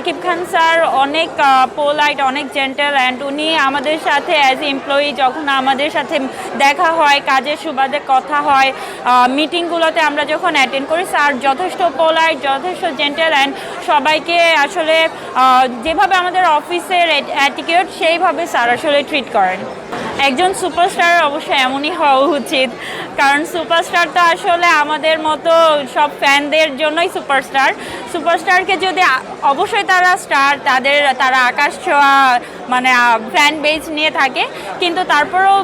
Shakib Khan sir অনেক polite অনেক gentle and উনি আমাদের সাথে অ্যাজ এমপ্লয়ি যখন আমাদের সাথে দেখা হয়, কাজের সুবাদে কথা হয় মিটিংগুলোতে আমরা যখন অ্যাটেন্ড করি, স্যার যথেষ্ট পোলাইট যথেষ্ট জেন্টেল অ্যান্ড সবাইকে আসলে যেভাবে আমাদের অফিসের অ্যাটিকিউড সেইভাবে স্যার আসলে ট্রিট করেন। একজন সুপারস্টার অবশ্যই এমনই হওয়া উচিত, কারণ সুপারস্টার তো আসলে আমাদের মতো সব ফ্যানদের জন্যই সুপারস্টার। সুপারস্টারকে যদি অবশ্যই তারা স্টার, তাদের, তারা আকাশ ছোঁয়া মানে ফ্যান বেজ নিয়ে থাকে, কিন্তু তারপরেও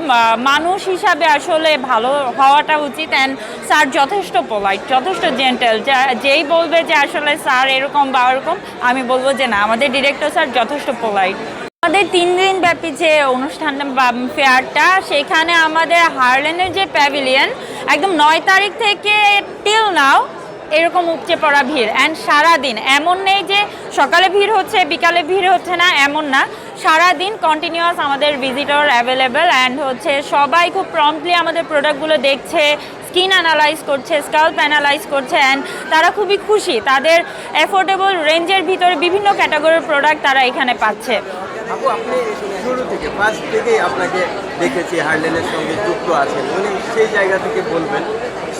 মানুষ হিসাবে আসলে ভালো হওয়াটা উচিত অ্যান্ড স্যার যথেষ্ট পোলাইট যথেষ্ট জেন্টেল যেই বলবে যে আসলে স্যার এরকম বা ওরকম, আমি বলব যে না, আমাদের ডিরেক্টর স্যার যথেষ্ট পোলাইট আমাদের তিন দিন ব্যাপী যে অনুষ্ঠান বা ফেয়ারটা, সেখানে আমাদের হারলেনের যে প্যাভিলিয়ন একদম নয় তারিখ থেকে টিল নাও এরকম উপচে পড়া ভিড়। অ্যান্ড সারাদিন, এমন নেই যে সকালে ভিড় হচ্ছে, বিকালে ভিড় হচ্ছে না, এমন না। সারাদিন কন্টিনিউয়াস আমাদের ভিজিটর অ্যাভেলেবেল অ্যান্ড হচ্ছে সবাই খুব প্রম্পটলি আমাদের প্রোডাক্টগুলো দেখছে স্কিন অ্যানালাইজ করছে স্কাল্প অ্যানালাইজ করছে অ্যান্ড তারা খুবই খুশি। তাদের অ্যাফোর্ডেবল রেঞ্জের ভিতরে বিভিন্ন ক্যাটাগরির প্রোডাক্ট তারা এখানে পাচ্ছে। আপু, আপনি শুরু থেকে ফার্স্ট থেকেই আপনাকে দেখেছি, হার্লেনের সঙ্গে যুক্ত আছেন। মানে সেই জায়গা থেকে বলবেন,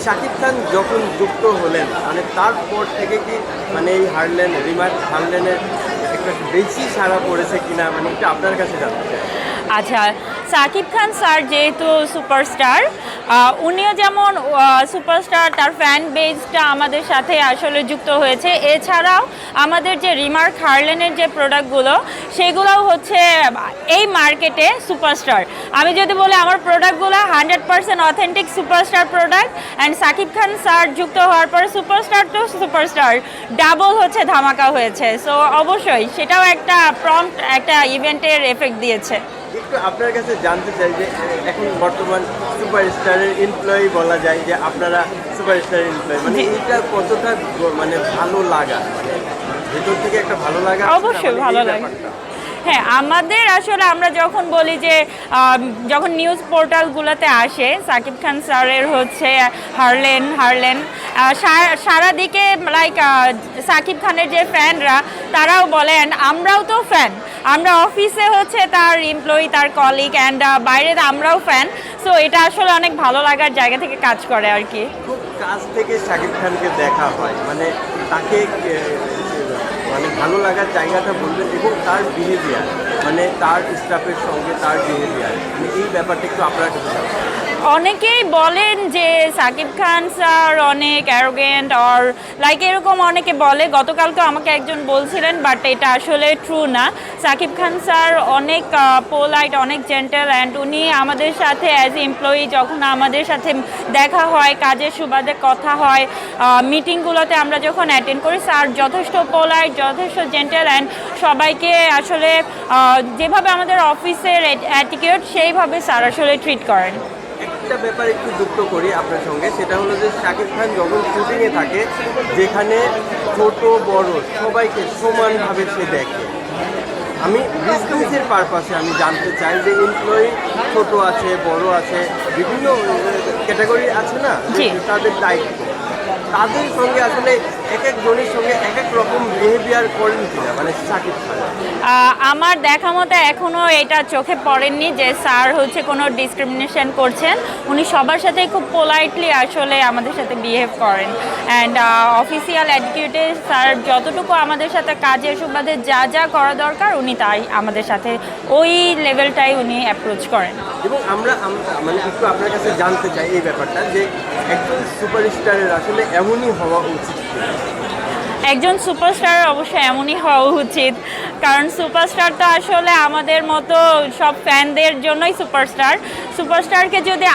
শাকিব খান যখন যুক্ত হলেন মানে তারপর থেকে কি মানে এই হার্লেন রিমার হার্লেনের একটা বেশি সারা পড়েছে কিনা মানে একটু আপনার কাছে জানতে চাই। আচ্ছা সাকিব খান স্যার যেহেতু সুপারস্টার উনিও যেমন সুপারস্টার, তার ফ্যান বেজটা আমাদের সাথে আসলে যুক্ত হয়েছে। এছাড়াও আমাদের যে রিমার্ক হার্লেনের যে প্রোডাক্টগুলো সেগুলোও হচ্ছে এই মার্কেটে সুপারস্টার আমি যদি বলি আমার প্রোডাক্টগুলো hundred percent authentic superstar product and Shakib Khan sir যুক্ত হওয়ার পরে সুপারস্টার টু সুপারস্টার ডাবল হচ্ছে, ধামাকা হয়েছে। সো অবশ্যই সেটাও একটা প্রম্পট একটা ইভেন্টের এফেক্ট দিয়েছে। একটু আপনার কাছে জানতে চাই যে এখন বর্তমান সুপারস্টারের এমপ্লয়ি বলা যায় যে আপনারা সুপারস্টারের এমপ্লয়ি মানে জি। এইটা কতটা মানে ভালো লাগা? মানে ভেতর থেকে একটা ভালো লাগা অবশ্যই মানে ভালো লাগে। হ্যাঁ আমাদের আসলে আমরা যখন বলি যে যখন নিউজ পোর্টালগুলোতে আসে সাকিব খান স্যারের হচ্ছে হারলেন হারলেন আহ, সা- সারা দিকে লাইক সাকিব খানের যে ফ্যানরা তারাও বলেন আমরাও তো ফ্যান আমরা অফিসে হচ্ছে তার এমপ্লয়ি তার কলিগ অ্যান্ড বাইরে আমরাও ফ্যান সো এটা আসলে অনেক ভালো লাগার জায়গা থেকে কাজ করে আর কি খুব কাছ থেকে শাকিব খানকে দেখা হয় মানে তাকে মানে ভালো লাগার জায়গাটা বলবেন এবং তার বিহেভিয়ার মানে তার স্টাফের সঙ্গে তার বিহেভিয়ার মানে এই ব্যাপারটা একটু আপনার। অনেকেই বলেন যে সাকিব খান স্যার অনেক অ্যারোগেন্ট অর লাইক এরকম অনেকে বলে। গতকালকে আমাকে একজন বলছিলেন বাট এটা আসলে ট্রু না। সাকিব খান স্যার অনেক পোলাইট অনেক জেন্টেল অ্যান্ড উনি আমাদের সাথে অ্যাজ এমপ্লয়ি যখন আমাদের সাথে দেখা হয়, কাজের সুবাদে কথা হয় মিটিংগুলোতে আমরা যখন অ্যাটেন্ড করি, স্যার যথেষ্ট পোলাইট যথেষ্ট জেন্টেল অ্যান্ড সবাইকে আসলে যেভাবে আমাদের অফিসের অ্যাটিকিউট সেইভাবে স্যার আসলে ট্রিট করেন। একটা ব্যাপার একটু যুক্ত করি আপনার সঙ্গে সেটা হলো যে শাকিব খান যখন শুটিংয়ে থাকে যেখানে ছোট বড় সবাইকে সমানভাবে সে দেখে। আমি বিজনেসের পারপাসে আমি জানতে চাই যে এমপ্লয়ি ছোট আছে বড় আছে বিভিন্ন ক্যাটাগরি আছে না? তাদের দায়িত্ব। তাদের সঙ্গে আসলে এক এক জনের সঙ্গে এক এক রকম বিহেভিয়ার করেন কিনা? মানে খান। আমার দেখা মতো এখনও এটা চোখে পড়েননি যে স্যার হচ্ছে কোনো ডিসক্রিমিনেশন করছেন। উনি সবার সাথে খুব পোলাইটলি আসলে আমাদের সাথে বিহেভ করেন। অ্যান্ড অফিসিয়াল অ্যাটিটিউডে স্যার যতটুকু আমাদের সাথে কাজের সুবাদে যা যা করা দরকার উনি তাই আমাদের সাথে ওই লেভেলটাই উনি অ্যাপ্রোচ করেন। এবং আমরা মানে একটু আপনার কাছে জানতে চাই এই ব্যাপারটা যে একজন সুপারস্টারের আসলে এমনই হওয়া উচিত। একজন সুপারস্টার অবশ্যই এমনই হওয়া উচিত। কারণ সুপারস্টার তো আসলে আমাদের মতো সব ফ্যানদের জন্যই সুপারস্টার। সুপারস্টারকে যদি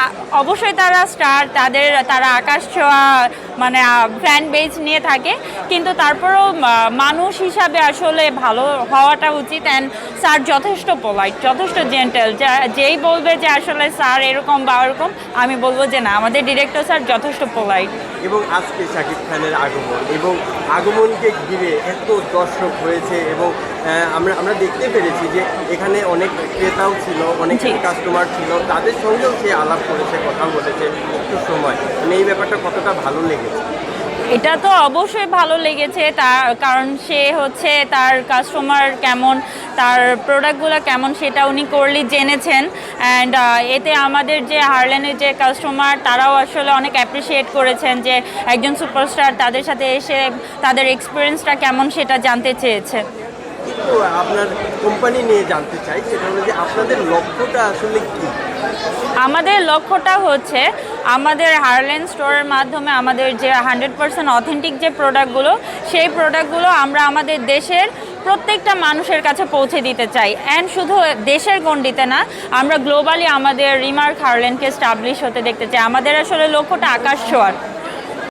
অবশ্যই তারা স্টার, তাদের, তারা আকাশ ছোঁয়া মানে ফ্যান বেজ নিয়ে থাকে। কিন্তু তারপরেও মানুষ হিসাবে আসলে ভালো হওয়াটা উচিত অ্যান্ড স্যার যথেষ্ট পোলাইট যথেষ্ট জেন্টেল যেই বলবে যে আসলে স্যার এরকম বা ওরকম, আমি বলব যে না, আমাদের ডিরেক্টর স্যার যথেষ্ট পোলাইট এবং আজকে শাকিব খানের আগমন এবং আগমনকে ঘিরে এত দর্শক হয়েছে এবং আমরা আমরা দেখতে পেরেছি যে এখানে অনেক ক্রেতাও ছিল অনেক কাস্টমার ছিল তাদের সঙ্গেও সে আলাপ করেছে কথা বলেছে একটু সময়। মানে এই ব্যাপারটা কতটা ভালো লেগেছে? এটা তো অবশ্যই ভালো লেগেছে তার কারণ সে হচ্ছে তার কাস্টমার কেমন তার প্রোডাক্টগুলো কেমন সেটা উনি করলি জেনেছেন। অ্যান্ড এতে আমাদের যে হারলেনের যে কাস্টমার তারাও আসলে অনেক অ্যাপ্রিসিয়েট করেছেন যে একজন সুপারস্টার তাদের সাথে এসে তাদের এক্সপিরিয়েন্সটা কেমন সেটা জানতে চেয়েছে। একটু আপনার কোম্পানি নিয়ে জানতে চাই সেটা হলো যে আপনাদের লক্ষ্যটা আসলে কি? আমাদের লক্ষ্যটা হচ্ছে আমাদের হারলেন স্টোরের মাধ্যমে আমাদের যে হান্ড্রেড পার্সেন্ট অথেন্টিক যে প্রোডাক্টগুলো সেই প্রোডাক্টগুলো আমরা আমাদের দেশের প্রত্যেকটা মানুষের কাছে পৌঁছে দিতে চাই। অ্যান্ড শুধু দেশের গণ্ডিতে না, আমরা গ্লোবালি আমাদের রিমার্ক হারলেনকে স্টাবলিশ হতে দেখতে চাই। আমাদের আসলে লক্ষ্যটা আকাশ ছোঁয়ার।